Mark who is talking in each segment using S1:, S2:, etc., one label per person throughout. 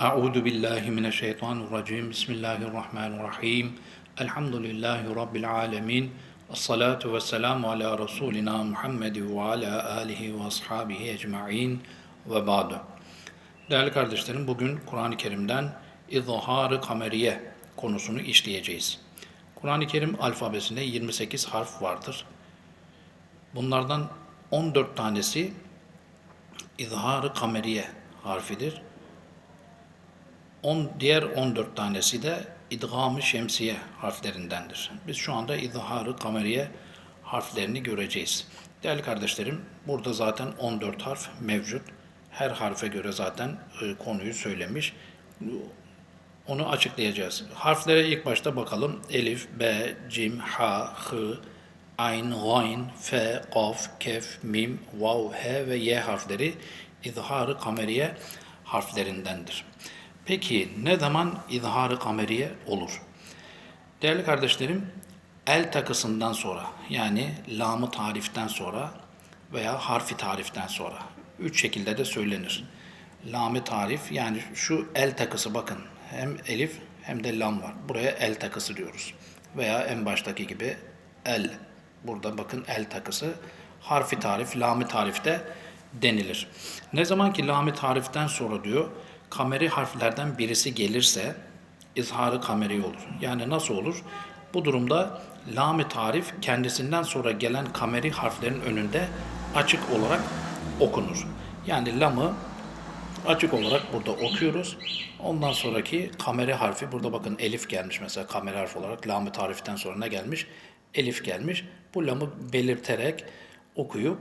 S1: Euzu billahi mineşşeytanirracim. Bismillahirrahmanirrahim. Elhamdülillahi rabbil alamin. Essalatu vesselamu ala rasulina Muhammed ve ala alihi ve ashabihi ecmaîn ve ba'du. Değerli kardeşlerim, bugün Kur'an-ı Kerim'den İzhar-ı Kameriye konusunu işleyeceğiz. Kur'an-ı Kerim alfabesinde 28 harf vardır. Bunlardan 14 tanesi İzhar-ı Kameriye harfidir. On, diğer 14 tanesi de idgam-ı şemsiye harflerindendir. Biz şu anda izhar-ı kameriye harflerini göreceğiz. Değerli kardeşlerim, burada zaten 14 harf mevcut. Her harfe göre zaten e, konuyu söylemiş. Onu açıklayacağız. Harflere ilk başta bakalım. Elif, B, Cim, Ha, H, Ayn, Gayn, F, Kaf, Kef, Mim, Vav, H ve Y harfleri izhar-ı kameriye harflerindendir. Peki ne zaman izhar-ı kameriye olur? Değerli kardeşlerim, el takısından sonra yani lamı tariften sonra veya harfi tariften sonra üç şekilde de söylenir. Lamı tarif yani şu el takısı bakın hem elif hem de lam var. Buraya el takısı diyoruz. Veya en baştaki gibi el. Burada bakın el takısı harfi tarif, lamı tarifte denilir. Ne zaman ki lamı tariften sonra diyor kameri harflerden birisi gelirse izharı kameri olur. Yani nasıl olur? Bu durumda lam tarif kendisinden sonra gelen kameri harflerin önünde açık olarak okunur. Yani lamı açık olarak burada okuyoruz. Ondan sonraki kameri harfi burada bakın elif gelmiş mesela kameri harfi olarak lam tariften sonra ne gelmiş? Elif gelmiş. Bu lamı belirterek okuyup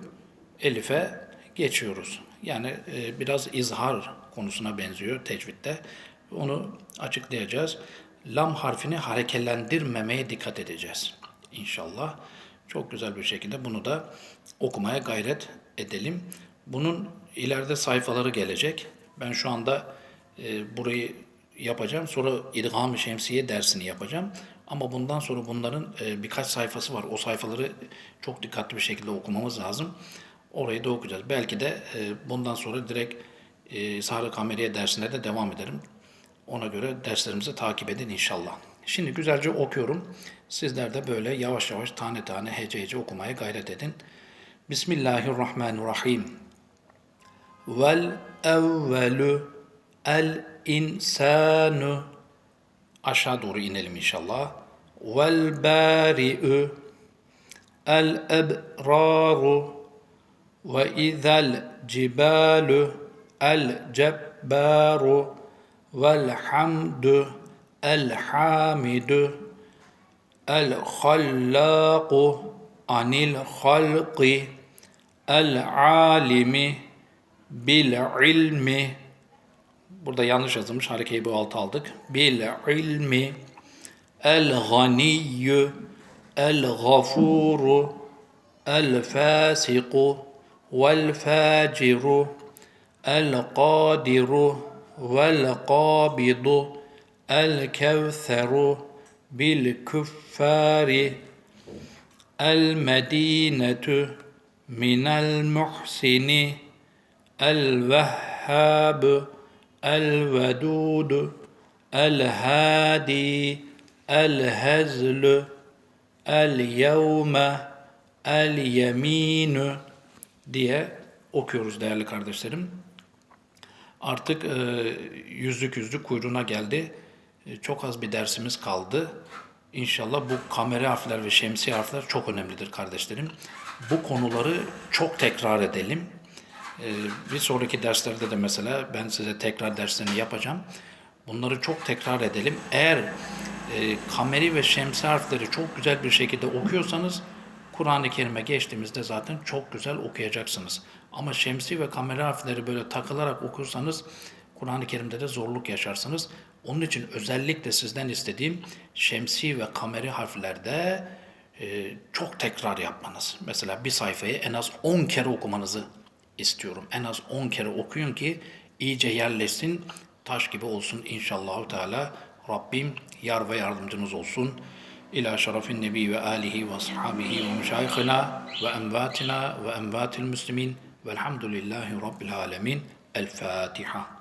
S1: elife geçiyoruz. Yani e, biraz izhar konusuna benziyor tecvitte. Onu açıklayacağız. Lam harfini harekelendirmemeye dikkat edeceğiz. İnşallah. Çok güzel bir şekilde bunu da okumaya gayret edelim. Bunun ileride sayfaları gelecek. Ben şu anda e, burayı yapacağım. Sonra İdgam-ı Şemsiye dersini yapacağım. Ama bundan sonra bunların e, birkaç sayfası var. O sayfaları çok dikkatli bir şekilde okumamız lazım. Orayı da okuyacağız. Belki de e, bundan sonra direkt e, Sahra Kameriye dersine de devam ederim. Ona göre derslerimizi takip edin inşallah. Şimdi güzelce okuyorum. Sizler de böyle yavaş yavaş tane tane hece hece okumaya gayret edin. Bismillahirrahmanirrahim. Vel evvelu el insanu aşağı doğru inelim inşallah. Vel bari'u el ebraru ve izel cibalu el cebbaru vel hamdu el hamidu el hallaku anil halqi el alimi bil ilmi burada yanlış yazılmış harekeyi bu altı aldık. Bil ilmi el ganiyyü el gafuru el fasiku vel faciru muhsini el vehhabu el vedudu el hadi el hezlu el yevme el yeminu diye okuyoruz değerli kardeşlerim. Artık e, yüzlük yüzlük kuyruğuna geldi. E, çok az bir dersimiz kaldı. İnşallah bu kamera harfler ve şemsi harfler çok önemlidir kardeşlerim. Bu konuları çok tekrar edelim. E, bir sonraki derslerde de mesela ben size tekrar derslerini yapacağım. Bunları çok tekrar edelim. Eğer e, kameri ve şemsi harfleri çok güzel bir şekilde okuyorsanız Kur'an-ı Kerim'e geçtiğimizde zaten çok güzel okuyacaksınız. Ama şemsi ve kamera harfleri böyle takılarak okursanız Kur'an-ı Kerim'de de zorluk yaşarsınız. Onun için özellikle sizden istediğim şemsi ve kameri harflerde e, çok tekrar yapmanız. Mesela bir sayfayı en az 10 kere okumanızı istiyorum. En az 10 kere okuyun ki iyice yerleşsin, taş gibi olsun inşallah Teala. Rabbim yar ve yardımcınız olsun. إلى شرف النبي وآله وأصحابه ومشايخنا وأنباتنا وأنبات المسلمين والحمد لله رب العالمين. الفاتحة.